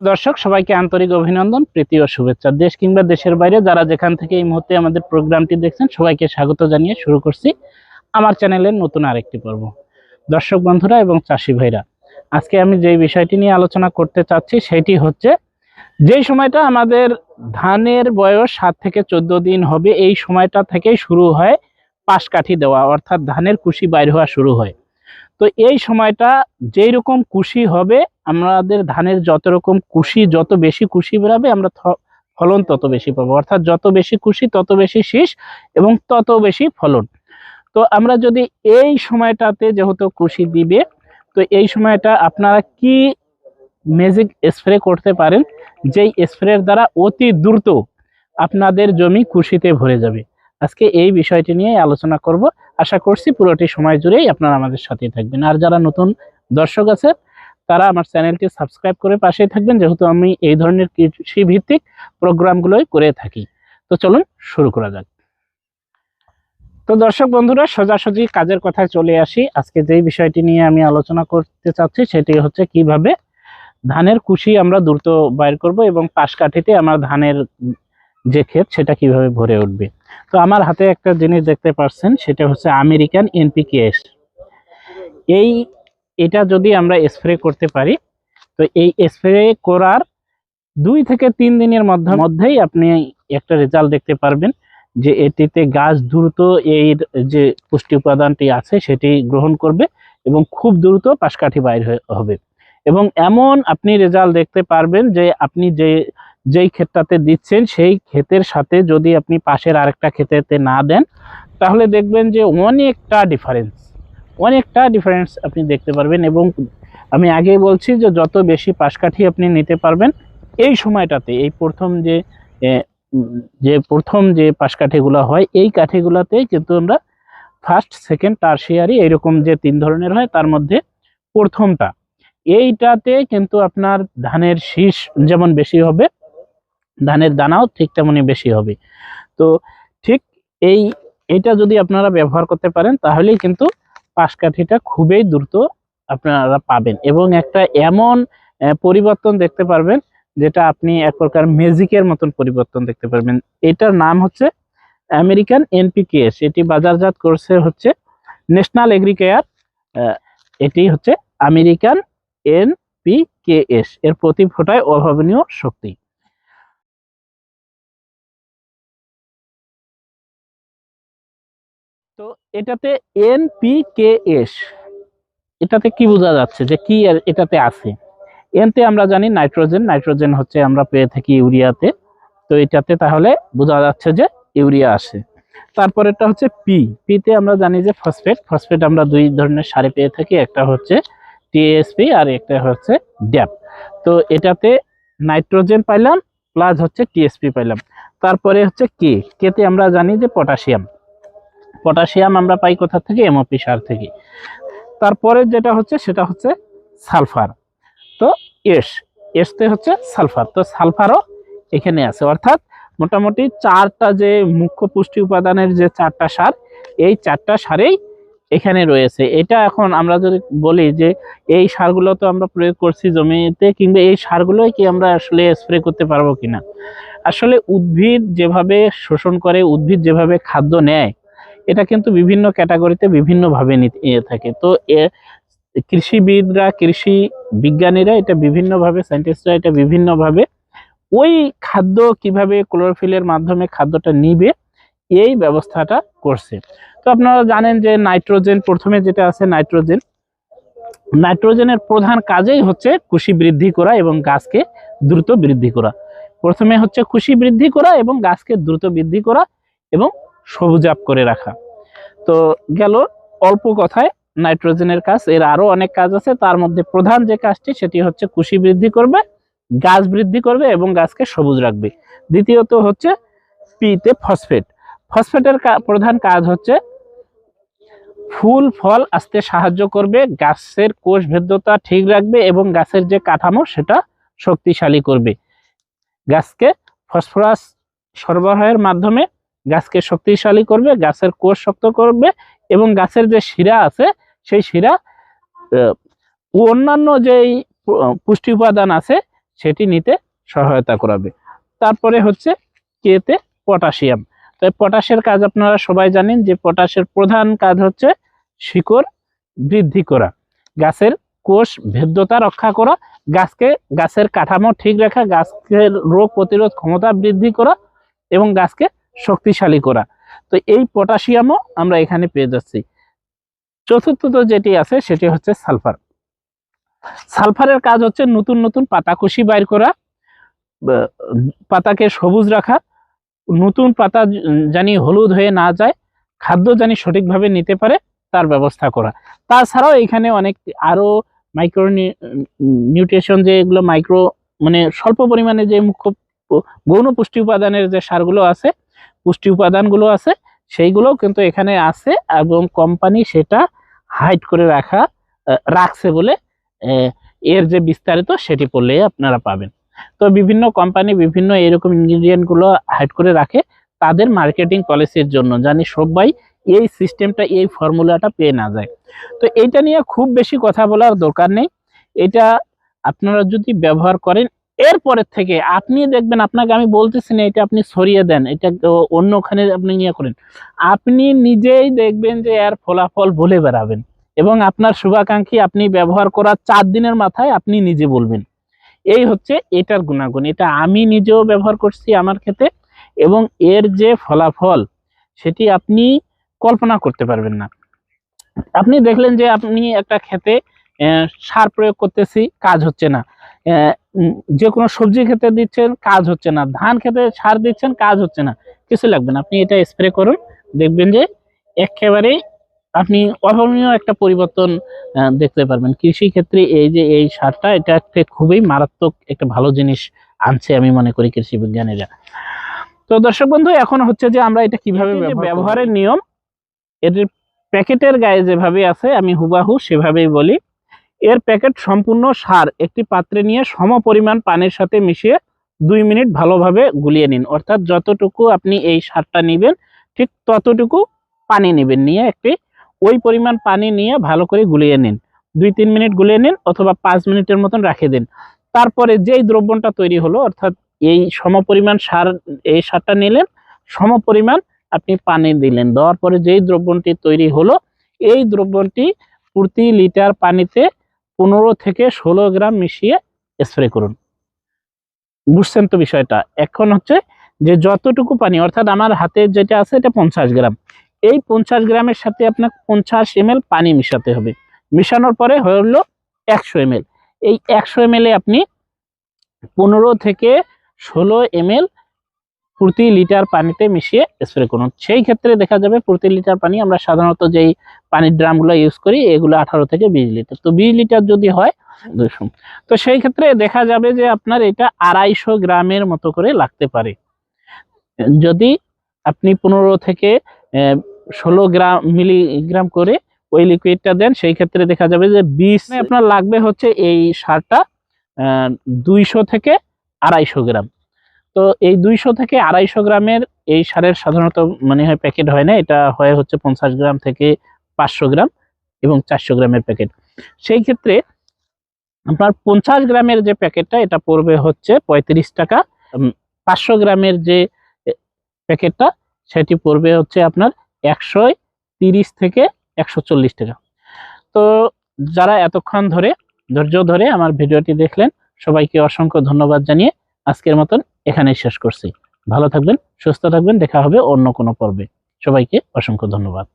দর্শক, সবাইকে আন্তরিক অভিনন্দন, প্রীতি ও শুভেচ্ছা। দেশ কিংবা দেশের বাইরে যারা যেখান থেকে এই মুহূর্তে আমাদের প্রোগ্রামটি দেখছেন, সবাইকে স্বাগত জানিয়ে শুরু করছি আমার চ্যানেলের নতুন আরেকটি পর্ব। দর্শক বন্ধুরা এবং চাষি ভাইরা, আজকে আমি যে বিষয়টি নিয়ে আলোচনা করতে চাচ্ছি, সেটি হচ্ছে যেই সময়টা আমাদের ধানের বয়স সাত থেকে চোদ্দ দিন হবে, এই সময়টা থেকেই শুরু হয় পাশকাঠি দেওয়া, অর্থাৎ ধানের কুশি বাইর হওয়া শুরু হয়। তো এই সময়টা যেই রকম কুশি হবে, আমাদের ধানের যত রকম কুশি, যত বেশি কুশি বেরাবে, আমরা ফলন তত বেশি পাবো। অর্থাৎ যত বেশি কুশি, তত বেশি শীষ এবং তত বেশি ফলন। তো আমরা যদি এই সময়টাতে যেহেতু কুশি দিবে, তো এই সময়টা আপনারা কি ম্যাজিক স্প্রে করতে পারেন? যেই স্প্রের দ্বারা অতি দ্রুত আপনাদের জমি কুশিতে ভরে যাবে। আজকে এই বিষয়টি নিয়ে আলোচনা করব। আশা করছি পুরোটি সময় জুড়েই আপনারা আমাদের সাথেই থাকবেন। আর যারা নতুন দর্শক আছে তারা আমার চ্যানেলটি সাবস্ক্রাইব করে পাশেই থাকবেন। যেহেতু আমি এই ধরনের কৃষি ভিত্তিক প্রোগ্রামগুলোই করে থাকি। তো চলুন শুরু করা যাক। তো দর্শক বন্ধুরা, সোজাসুজি কাজের কথায় চলে আসি। আজকে যেই বিষয়টি নিয়ে আমি আলোচনা করতে চাচ্ছি, সেটি হচ্ছে কীভাবে ধানের কুশি আমরা দ্রুত বাইর করব এবং পাশ কাঠিতে আমার ধানের যে ক্ষেত, সেটা কীভাবে ভরে উঠবে? তো আমার হাতে একটা জিনিস দেখতে পাচ্ছেন সেটা হচ্ছে আমেরিকান এনপিকেএস। এই, এটা যদি আমরা স্প্রে করতে পারি, তো এই স্প্রে করার দুই থেকে তিন দিনের মধ্যে, মধ্যেই আপনি একটা রেজাল্ট দেখতে পারবেন যে এটিতে গাছ দ্রুত এই যে পুষ্টি উপাদানটি আছে, সেটি গ্রহণ করবে এবং খুব দ্রুত পাশকাঠি বাইর হবে। এবং এমন আপনি রেজাল্ট দেখতে পারবেন যে আপনি যে যেই ক্ষেতটাতে দিচ্ছেন, সেই ক্ষেতের সাথে যদি আপনি পাশের আরেকটা ক্ষেতেতে না দেন, তাহলে দেখবেন যে অনেকটা ডিফারেন্স অনেকটা ডিফারেন্স আপনি দেখতে পারবেন এবং আমি আগেই বলছি যে যত বেশি পাশকাঠি আপনি নিতে পারবেন, এই সময়টাতে, এই প্রথম যে যে প্রথম যে পাশকাঠিগুলো হয়, এই কাঠিগুলোতেই কিন্তু আমরা ফার্স্ট সেকেন্ড টার্সিয়ারি এইরকম যে তিন ধরনের হয়, তার মধ্যে প্রথমটা। এইটাতে কিন্তু আপনার ধানের শীষ যেমন বেশি হবে ধানের দানাও ঠিক তেমনই বেশি হবে। তো ঠিক এই, এটা যদি আপনারা ব্যবহার করতে পারেন, তাহলেই কিন্তু পাশকাঠিটা খুবই দ্রুত আপনারা পাবেন এবং একটা এমন পরিবর্তন দেখতে পারবেন, যেটা আপনি এক প্রকার ম্যাজিকের মতন পরিবর্তন দেখতে পারবেন। এটার নাম হচ্ছে আমেরিকান এনপিকেএস। এটি বাজারজাত করছে হচ্ছে ন্যাশনাল এগ্রিকেয়ার এটি হচ্ছে আমেরিকান এনপিকেএস। এর প্রতি ফোটায় অভাবনীয় শক্তি। এটাতে এনপিকেএস এটাতে কি বোঝা যাচ্ছে যে কি এটাতে আছে? এনতে আমরা জানি নাইট্রোজেন নাইট্রোজেন হচ্ছে আমরা পেয়ে থাকি ইউরিয়াতে। তো এটাতে তাহলে বোঝা যাচ্ছে যে ইউরিয়া আসে তারপরেরটা হচ্ছে পি পিতে আমরা জানি যে ফসফেট ফসফেট আমরা দুই ধরনের সারে পেয়ে থাকি। একটা হচ্ছে টিএসপি আর একটা হচ্ছে ড্যাপ তো এটাতে নাইট্রোজেন পাইলাম, প্লাস হচ্ছে টিএসপি পাইলাম। তারপরে হচ্ছে কে কেতে আমরা জানি যে পটাশিয়াম। পটাশিয়াম আমরা পাই কোথা থেকে? এমওপি সার থেকে। তারপরে যেটা হচ্ছে, সেটা হচ্ছে সালফার। তো এস এসতে হচ্ছে সালফার। তো সালফারও এখানে আছে। অর্থাৎ মোটামুটি চারটা যে মুখ্য পুষ্টি উপাদানের যে চারটা সার, এই চারটা সারেই এখানে রয়েছে। এটা এখন আমরা যদি বলি যে, এই সারগুলো তো আমরা প্রয়োগ করছি জমিতে, কিংবা এই সারগুলোই কি আমরা আসলে স্প্রে করতে পারব কিনা? আসলে উদ্ভিদ যেভাবে শোষণ করে, উদ্ভিদ যেভাবে খাদ্য নেয় এটা কিন্তু বিভিন্ন ক্যাটাগরিতে বিভিন্নভাবে নিতে ইয়ে থাকে। তো এ, কৃষিবিদরা, কৃষি বিজ্ঞানীরা এটা বিভিন্নভাবে সায়েন্টিস্টরা এটা বিভিন্নভাবে ওই খাদ্য কীভাবে ক্লোরোফিলের মাধ্যমে খাদ্যটা নিবে, এই ব্যবস্থাটা করছে। তো আপনারা জানেন যে নাইট্রোজেন প্রথমে যেটা আছে নাইট্রোজেন নাইট্রোজেনের প্রধান কাজেই হচ্ছে কুশি বৃদ্ধি করা এবং গাছকে দ্রুত বৃদ্ধি করা। প্রথমে হচ্ছে কুশি বৃদ্ধি করা এবং গাছকে দ্রুত বৃদ্ধি করা এবং সবুজাপ করে রাখা। তো গেল অল্প কথায় নাইট্রোজেনের কাজ, এর আরও অনেক কাজ আছে। তার মধ্যে প্রধান যে কাজটি, সেটি হচ্ছে কুশি বৃদ্ধি করবে, গাছ বৃদ্ধি করবে এবং গাছকে সবুজ রাখবে। দ্বিতীয়ত হচ্ছে পিতে ফসফেট। ফসফেটের প্রধান কাজ হচ্ছে ফুল, ফল আসতে সাহায্য করবে, গাছের কোষ ভেদ্যতা ঠিক রাখবে এবং গাছের যে কাঠামো, সেটা শক্তিশালী করবে। গাছকে ফসফরাস সরবরাহের মাধ্যমে গাছকে শক্তিশালী করবে, গাছের কোষ শক্ত করবে এবং গাছের যে শিরা আছে, সেই শিরা অন্যান্য যেই পুষ্টি উপাদান আছে, সেটি নিতে সহায়তা করাবে। তারপরে হচ্ছে কেতে পটাশিয়াম। তাই পটাশের কাজ আপনারা সবাই জানেন যে পটাশের প্রধান কাজ হচ্ছে শিকড় বৃদ্ধি করা, গাছের কোষ ভেদ্যতা রক্ষা করা, গাছকে, গাছের কাঠামো ঠিক রাখা গাছের রোগ প্রতিরোধ ক্ষমতা বৃদ্ধি করা এবং গাছকে শক্তিশালী করা। তো এই পটাশিয়ামও আমরা এখানে পেয়ে যাচ্ছি। চতুর্থত যেটি আছে, সেটি হচ্ছে সালফার। সালফারের কাজ হচ্ছে নতুন নতুন পাতাকুশি বাইর করা পাতাকে সবুজ রাখা, নতুন পাতা জানি হলুদ হয়ে না যায়, খাদ্য জানি সঠিকভাবে নিতে পারে, তার ব্যবস্থা করা। তাছাড়াও এখানে অনেক আরও মাইক্রো নিউট্রিশন যে এগুলো মাইক্রো মানে স্বল্প পরিমাণে যে মুখ্য গৌণ পুষ্টি উপাদানের যে সারগুলো আছে পুষ্টি উপাদানগুলো আছে, সেইগুলোও কিন্তু এখানে আছে এবং কোম্পানি সেটা হাইড করে রাখা রাখছে বলে এর যে বিস্তারিত সেটি পড়লে আপনারা পাবেন। তো বিভিন্ন কোম্পানি বিভিন্ন এরকম ইনগ্রিডিয়েন্টগুলো হাইড করে রাখে তাদের মার্কেটিং পলিসির জন্য। জানি সবাই এই সিস্টেমটা এই ফর্মুলাটা পেয়ে না যায়। তো এইটা নিয়ে খুব বেশি কথা বলার দরকার নেই। এটা আপনারা যদি ব্যবহার করেন এরপরের থেকে আপনি দেখবেন, আপনাকে আমি বলতেছি না, এটা আপনি সরিয়ে দেন, এটা অন্যখানে আপনি ইয়ে করেন। আপনি নিজেই দেখবেন যে এর ফলাফল বলে বেড়াবেন এবং আপনার শুভাকাঙ্ক্ষী আপনি ব্যবহার করার চার দিনের মাথায় আপনি নিজে বলবেন। এই হচ্ছে এটার গুণাগুণ, এটা আমি নিজেও ব্যবহার করছি আমার ক্ষেত্রে এবং এর যে ফলাফল সেটি আপনি কল্পনা করতে পারবেন না। আপনি দেখলেন যে আপনি একটা খেতে সার প্রয়োগ করতেছি, কাজ হচ্ছে না। যে কোনো সবজি খেতে দিচ্ছেন কাজ হচ্ছে না। ধান খেতে সার দিচ্ছেন কাজ হচ্ছে না। কিছু লাগবে না। আপনি এটা স্প্রে করুন দেখবেন যে একেবারে আপনি অভাবনীয় একটা পরিবর্তন দেখতে পারবেন। কৃষি ক্ষেত্রে এই যে এই সারটা এটা একটা খুবই মারাত্মক একটা ভালো জিনিস আনছে আমি মনে করি কৃষি বিজ্ঞানীরা। তো দর্শক বন্ধু এখন হচ্ছে যে আমরা এটা কীভাবে। ব্যবহারের নিয়ম এর প্যাকেটের গায়ে যেভাবে আছে আমি হুবাহু সেভাবেই বলি। এর প্যাকেট সম্পূর্ণ সার, একটি পাত্রে নিয়ে সম পরিমাণ পানির সাথে মিশিয়ে দুই মিনিট ভালোভাবে গুলিয়ে নিন। অর্থাৎ যতটুকু আপনি এই সারটা নেবেন, ঠিক ততটুকু পানি নেবেন। নিয়ে একটি ওই পরিমাণ পানি নিয়ে ভালো করে গুলিয়ে নিন। দুই তিন মিনিট গুলিয়ে নিন অথবা পাঁচ মিনিটের মতন রাখে দিন। তারপরে যেই দ্রব্যটা তৈরি হলো, অর্থাৎ এই সম পরিমাণ সার, এই সারটা নিলেন, সম পরিমাণ আপনি পানি দিলেন। দেওয়ার পরে যেই দ্রব্যটি তৈরি হলো, এই দ্রব্যটি প্রতি লিটার পানিতে পনেরো থেকে ষোলো গ্রাম মিশিয়ে স্প্রে করুন। বুঝছেন তো বিষয়টা? এখন হচ্ছে যে যতটুকু পানি, অর্থাৎ আমার হাতে যেটা আছে এটা পঞ্চাশ গ্রাম। এই পঞ্চাশ গ্রামের সাথে আপনাকে পঞ্চাশ এম পানি মিশাতে হবে। মিশানোর পরে হলো একশো এম এই একশো এম আপনি পনেরো থেকে ষোলো এম প্রতি লিটার পানিতে মিশিয়ে স্প্রে করুন। সেই ক্ষেত্রে দেখা যাবে প্রতি লিটার পানি আমরা সাধারণত যেই পানির ড্রামগুলো ইউজ করি এগুলো আঠারো থেকে বিশ লিটার। তো বিশ লিটার যদি হয় দুশো। তো সেই ক্ষেত্রে দেখা যাবে যে আপনার এটা আড়াইশো গ্রামের মতো করে লাগতে পারে। যদি আপনি পনেরো থেকে ষোলো গ্রাম মিলিগ্রাম করে ওই লিকুইডটা দেন সেই ক্ষেত্রে দেখা যাবে যে বিশ আপনার লাগবে হচ্ছে এই সারটা দুইশো থেকে আড়াইশো গ্রাম। তো এই দুইশো থেকে আড়াইশো গ্রামের এই সারের সাধারণত মানে হয় প্যাকেট হয় না, এটা হয় হচ্ছে পঞ্চাশ গ্রাম থেকে পাঁচশো গ্রাম এবং চারশো গ্রামের প্যাকেট সেই ক্ষেত্রে আপনার পঞ্চাশ গ্রামের যে প্যাকেটটা এটা পড়বে হচ্ছে পঁয়ত্রিশ টাকা। পাঁচশো গ্রামের যে প্যাকেটটা সেটি পড়বে হচ্ছে আপনার একশো তিরিশ থেকে একশো চল্লিশ টাকা। তো যারা এতক্ষণ ধরে, ধৈর্য ধরে আমার ভিডিওটি দেখলেন, সবাইকে অসংখ্য ধন্যবাদ জানিয়ে আজকের মতন এখানেই শেষ করছি। ভালো থাকবেন, সুস্থ থাকবেন, দেখা হবে অন্য কোনো পর্বে। সবাইকে অসংখ্য ধন্যবাদ।